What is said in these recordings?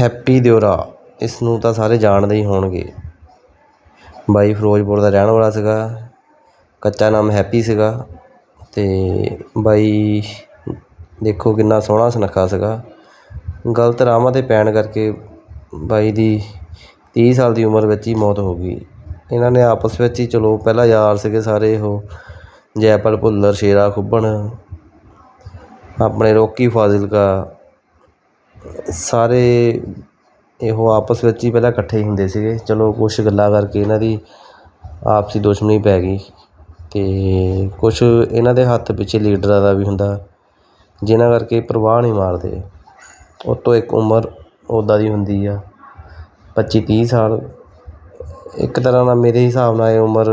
Happy ਦਿਓਰਾ ਇਸ ਨੂੰ ਤਾਂ ਸਾਰੇ ਜਾਣਦੇ ਹੀ ਹੋਣਗੇ। ਬਾਈ ਫਿਰੋਜ਼ਪੁਰ ਦਾ ਰਹਿਣ ਵਾਲਾ ਸੀਗਾ, ਕੱਚਾ ਨਾਮ ਹੈਪੀ ਸੀਗਾ ਅਤੇ ਬਾਈ ਦੇਖੋ ਕਿੰਨਾ ਸੋਹਣਾ ਸੁਨੱਖਾ ਸੀਗਾ। ਗਲਤ ਰਾਹਾਂ 'ਤੇ ਪੈਣ ਕਰਕੇ ਬਾਈ ਦੀ ਤੀਹ ਸਾਲ ਦੀ ਉਮਰ ਵਿੱਚ ਹੀ ਮੌਤ ਹੋ ਗਈ। ਇਹਨਾਂ ਨੇ ਆਪਸ ਵਿੱਚ ਹੀ ਚਲੋ ਪਹਿਲਾਂ ਯਾਰ ਸੀਗੇ ਸਾਰੇ ਉਹ ਜੈਪਾਲ ਭੁੱਲਰ, ਸ਼ੇਰਾ ਖੁੱਬਣ, ਆਪਣੇ ਰੋਕੀ ਫਾਜ਼ਿਲਕਾ ਸਾਰੇ ਇਹੋ ਆਪਸ ਵਿੱਚ ਹੀ ਪਹਿਲਾਂ ਇਕੱਠੇ ਹੁੰਦੇ ਸੀਗੇ। ਚਲੋ ਕੁਛ ਗੱਲਾਂ ਕਰਕੇ ਇਹਨਾਂ ਦੀ ਆਪਸੀ ਦੁਸ਼ਮਣੀ ਪੈ ਗਈ ਅਤੇ ਕੁਛ ਇਹਨਾਂ ਦੇ ਹੱਥ ਪਿੱਛੇ ਲੀਡਰਾਂ ਦਾ ਵੀ ਹੁੰਦਾ ਜਿਹਨਾਂ ਕਰਕੇ ਪਰਵਾਹ ਨਹੀਂ ਮਾਰਦੇ। ਉਹ ਤੋਂ ਇੱਕ ਉਮਰ ਉੱਦਾਂ ਦੀ ਹੁੰਦੀ ਆ, ਪੱਚੀ ਤੀਹ ਸਾਲ। ਇੱਕ ਤਰ੍ਹਾਂ ਨਾਲ ਮੇਰੇ ਹਿਸਾਬ ਨਾਲ ਇਹ ਉਮਰ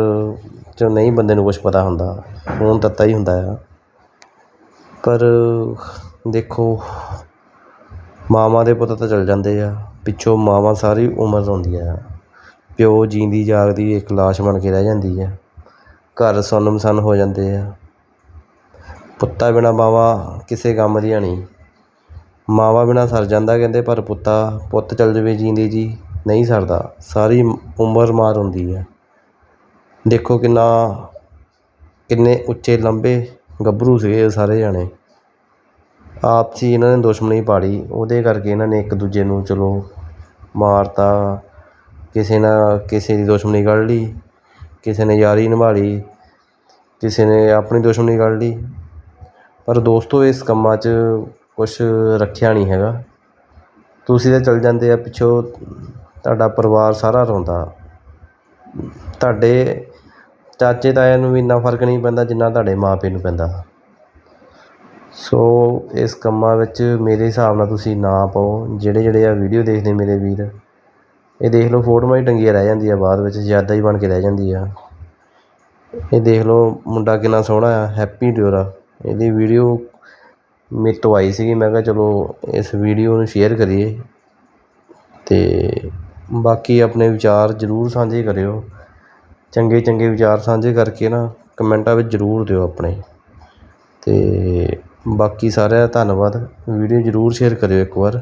'ਚ ਨਹੀਂ ਬੰਦੇ ਨੂੰ ਕੁਛ ਪਤਾ ਹੁੰਦਾ, ਖੂਨ ਤੱਤਾ ਹੀ ਹੁੰਦਾ ਆ। ਪਰ ਦੇਖੋ ਮਾਵਾਂ ਦੇ ਪੁੱਤ ਤਾਂ ਚਲ ਜਾਂਦੇ ਆ। ਪਿੱਛੋਂ ਮਾਵਾਂ ਸਾਰੀ ਉਮਰ ਰੋਂਦੀਆਂ ਆ। ਪਿਓ ਜੀਂਦੀ ਜਾਗਦੀ, ਇੱਕ ਲਾਸ਼ ਬਣ ਕੇ ਰਹਿ ਜਾਂਦੀ ਆ। ਘਰ ਸੁੰਨਮਸਾਨ ਹੋ ਜਾਂਦੇ ਆ। ਪੁੱਤਾਂ ਬਿਨਾਂ ਮਾਵਾਂ ਕਿਸੇ ਕੰਮ ਦੀਆਂ ਨਹੀਂ। ਮਾਵਾਂ ਬਿਨਾਂ ਸਰ ਜਾਂਦਾ ਕਹਿੰਦੇ, ਪਰ ਪੁੱਤਾ, ਪੁੱਤ ਚਲ ਜਾਵੇ ਜੀਂਦੇ ਜੀ, ਨਹੀਂ ਸਰਦਾ। ਸਾਰੀ ਉਮਰ ਮਾਰ ਹੁੰਦੀ ਆ। ਦੇਖੋ ਕਿੰਨਾ, ਕਿੰਨੇ ਉੱਚੇ, ਲੰਬੇ ਗੱਭਰੂ ਸੀਗੇ ਸਾਰੇ ਜਾਣੇ। ਆਪਸੀ ਇਹਨਾਂ ਨੇ ਦੁਸ਼ਮਣੀ ਪਾੜੀ, ਉਹਦੇ ਕਰਕੇ ਇਹਨਾਂ ਨੇ ਇੱਕ ਦੂਜੇ ਨੂੰ ਚਲੋ ਮਾਰਤਾ, ਕਿਸੇ ਨਾਲ ਕਿਸੇ ਦੀ ਦੁਸ਼ਮਣੀ ਕੱਢ ਲਈ, ਕਿਸੇ ਨੇ ਯਾਰੀ ਨਿਭਾ ਲਈ, ਕਿਸੇ ਨੇ ਆਪਣੀ ਦੁਸ਼ਮਣੀ ਕੱਢ ਲਈ। ਪਰ ਦੋਸਤੋ, ਇਸ ਕੰਮਾਂ 'ਚ ਕੁਛ ਰੱਖਿਆ ਨਹੀਂ ਹੈਗਾ। ਤੁਸੀਂ ਤਾਂ ਚਲ ਜਾਂਦੇ ਆ ਪਿੱਛੋਂ, ਤੁਹਾਡਾ ਪਰਿਵਾਰ ਸਾਰਾ ਰੋਂਦਾ। ਤੁਹਾਡੇ ਚਾਚੇ ਤਾਇਆਂ ਨੂੰ ਵੀ ਇੰਨਾ ਫ਼ਰਕ ਨਹੀਂ ਪੈਂਦਾ ਜਿੰਨਾ ਤੁਹਾਡੇ ਮਾਂ ਪਿਓ ਨੂੰ ਪੈਂਦਾ। ਸੋ ਇਸ ਕੰਮਾਂ ਵਿੱਚ ਮੇਰੇ ਹਿਸਾਬ ਨਾਲ ਤੁਸੀਂ ਨਾ ਪਾਓ। ਜਿਹੜੇ ਜਿਹੜੇ ਆ ਵੀਡੀਓ ਦੇਖਦੇ ਮੇਰੇ ਵੀਰ, ਇਹ ਦੇਖ ਲਓ ਫੋਟੋਆਂ ਹੀ ਟੰਗੀਆਂ ਰਹਿ ਜਾਂਦੀਆਂ ਬਾਅਦ ਵਿੱਚ, ਯਾਦਾਂ ਹੀ ਬਣ ਕੇ ਰਹਿ ਜਾਂਦੀ ਆ ਇਹ ਦੇਖ ਲਓ ਮੁੰਡਾ ਕਿੰਨਾ ਸੋਹਣਾ ਆ ਹੈਪੀ ਡਿਓਰਾ। ਇਹਦੀ ਵੀਡੀਓ ਮੇਰੇ ਤੋਂ ਆਈ ਸੀਗੀ, ਮੈਂ ਕਿਹਾ ਚਲੋ ਇਸ ਵੀਡੀਓ ਨੂੰ ਸ਼ੇਅਰ ਕਰੀਏ। ਅਤੇ ਬਾਕੀ ਆਪਣੇ ਵਿਚਾਰ ਜ਼ਰੂਰ ਸਾਂਝੇ ਕਰਿਓ। ਚੰਗੇ ਚੰਗੇ ਵਿਚਾਰ ਸਾਂਝੇ ਕਰਕੇ ਨਾ ਕਮੈਂਟਾਂ ਵਿੱਚ ਜ਼ਰੂਰ ਦਿਓ ਆਪਣੇ। ਅਤੇ ਬਾਕੀ ਸਾਰਿਆਂ ਦਾ ਧੰਨਵਾਦ। ਵੀਡੀਓ ਜ਼ਰੂਰ ਸ਼ੇਅਰ ਕਰਿਓ ਇੱਕ ਵਾਰ।